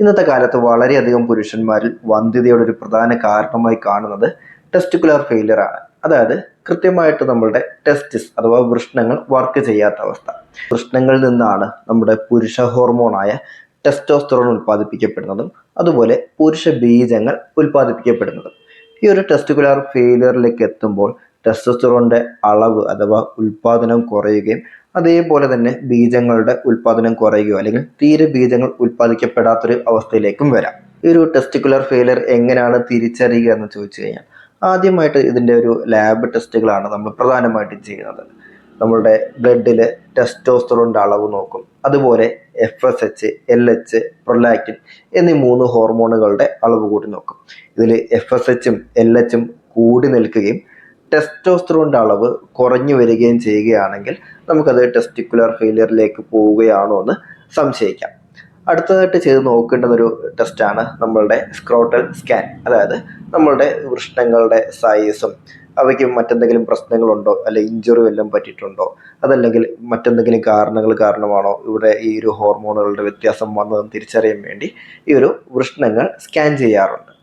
ഇന്നത്തെ കാലത്ത് വളരെയധികം പുരുഷന്മാരിൽ വന്ധ്യതയുടെ ഒരു പ്രധാന കാരണമായി കാണുന്നത് ടെസ്റ്റിക്കുലർ ഫെയിലിയർ ആണ്. അതായത് കൃത്യമായിട്ട് നമ്മളുടെ ടെസ്റ്റിസ് അഥവാ വൃഷ്ണങ്ങൾ വർക്ക് ചെയ്യാത്ത അവസ്ഥ. വൃഷ്ണങ്ങളിൽ നിന്നാണ് നമ്മുടെ പുരുഷ ഹോർമോണായ ടെസ്റ്റോസ്റ്ററോൺ ഉൽപ്പാദിപ്പിക്കപ്പെടുന്നതും അതുപോലെ പുരുഷ ബീജങ്ങൾ ഉൽപ്പാദിപ്പിക്കപ്പെടുന്നതും. ഈ ഒരു ടെസ്റ്റിക്കുലർ ഫെയിലിയറിലേക്ക് എത്തുമ്പോൾ ടെസ്റ്റോസ്റ്ററോണിന്റെ അളവ് അഥവാ ഉൽപാദനം കുറയുകയും അതേപോലെ തന്നെ ബീജങ്ങളുടെ ഉൽപാദനം കുറയുകയോ അല്ലെങ്കിൽ തീരെ ബീജങ്ങൾ ഉൽപ്പാദിക്കപ്പെടാത്തൊരു അവസ്ഥയിലേക്കും വരാം. ഈ ഒരു ടെസ്റ്റിക്കുലർ ഫെയിലിയർ എങ്ങനെയാണ് തിരിച്ചറിയുക എന്ന് ചോദിച്ചു കഴിഞ്ഞാൽ ആദ്യമായിട്ട് ഇതിന്റെ ഒരു ലാബ് ടെസ്റ്റുകളാണ് നമ്മൾ പ്രധാനമായിട്ടും ചെയ്യുന്നത്. നമ്മളുടെ ബ്ലഡിൽ ടെസ്റ്റോസ്റ്ററോണിന്റെ അളവ് നോക്കും. അതുപോലെ F S H L H prolactin എന്നീ മൂന്ന് ഹോർമോണുകളുടെ അളവ് കൂടി നോക്കും. ഇതിൽ എഫ് എസ് എച്ചും എൽ എച്ചും കൂടി നിൽക്കുകയും ടെസ്റ്റോസ്റ്ററോണിന്റെ അളവ് കുറഞ്ഞു വരികയും ചെയ്യുകയാണെങ്കിൽ നമുക്കത് ടെസ്റ്റിക്കുലർ ഫെയിലിയറിലേക്ക് പോവുകയാണോ എന്ന് സംശയിക്കാം. അടുത്തതായിട്ട് ചെയ്ത് നോക്കേണ്ടുന്ന ഒരു ടെസ്റ്റാണ് നമ്മളുടെ സ്ക്രോട്ടൽ സ്കാൻ അതായത് നമ്മളുടെ വൃഷ്ണങ്ങളുടെ സൈസും അവയ്ക്ക് മറ്റെന്തെങ്കിലും പ്രശ്നങ്ങളുണ്ടോ? അല്ലെ ഇഞ്ചുറി വല്ലതും പറ്റിയിട്ടുണ്ടോ? അതല്ലെങ്കിൽ മറ്റെന്തെങ്കിലും കാരണങ്ങൾ കാരണമാണോ ഇവിടെ ഈ ഒരു ഹോർമോണുകളുടെ വ്യത്യാസം വന്നതെന്ന് തിരിച്ചറിയാൻ വേണ്ടി ഈ ഒരു വൃഷ്ണങ്ങൾ സ്കാൻ ചെയ്യാറുണ്ട്.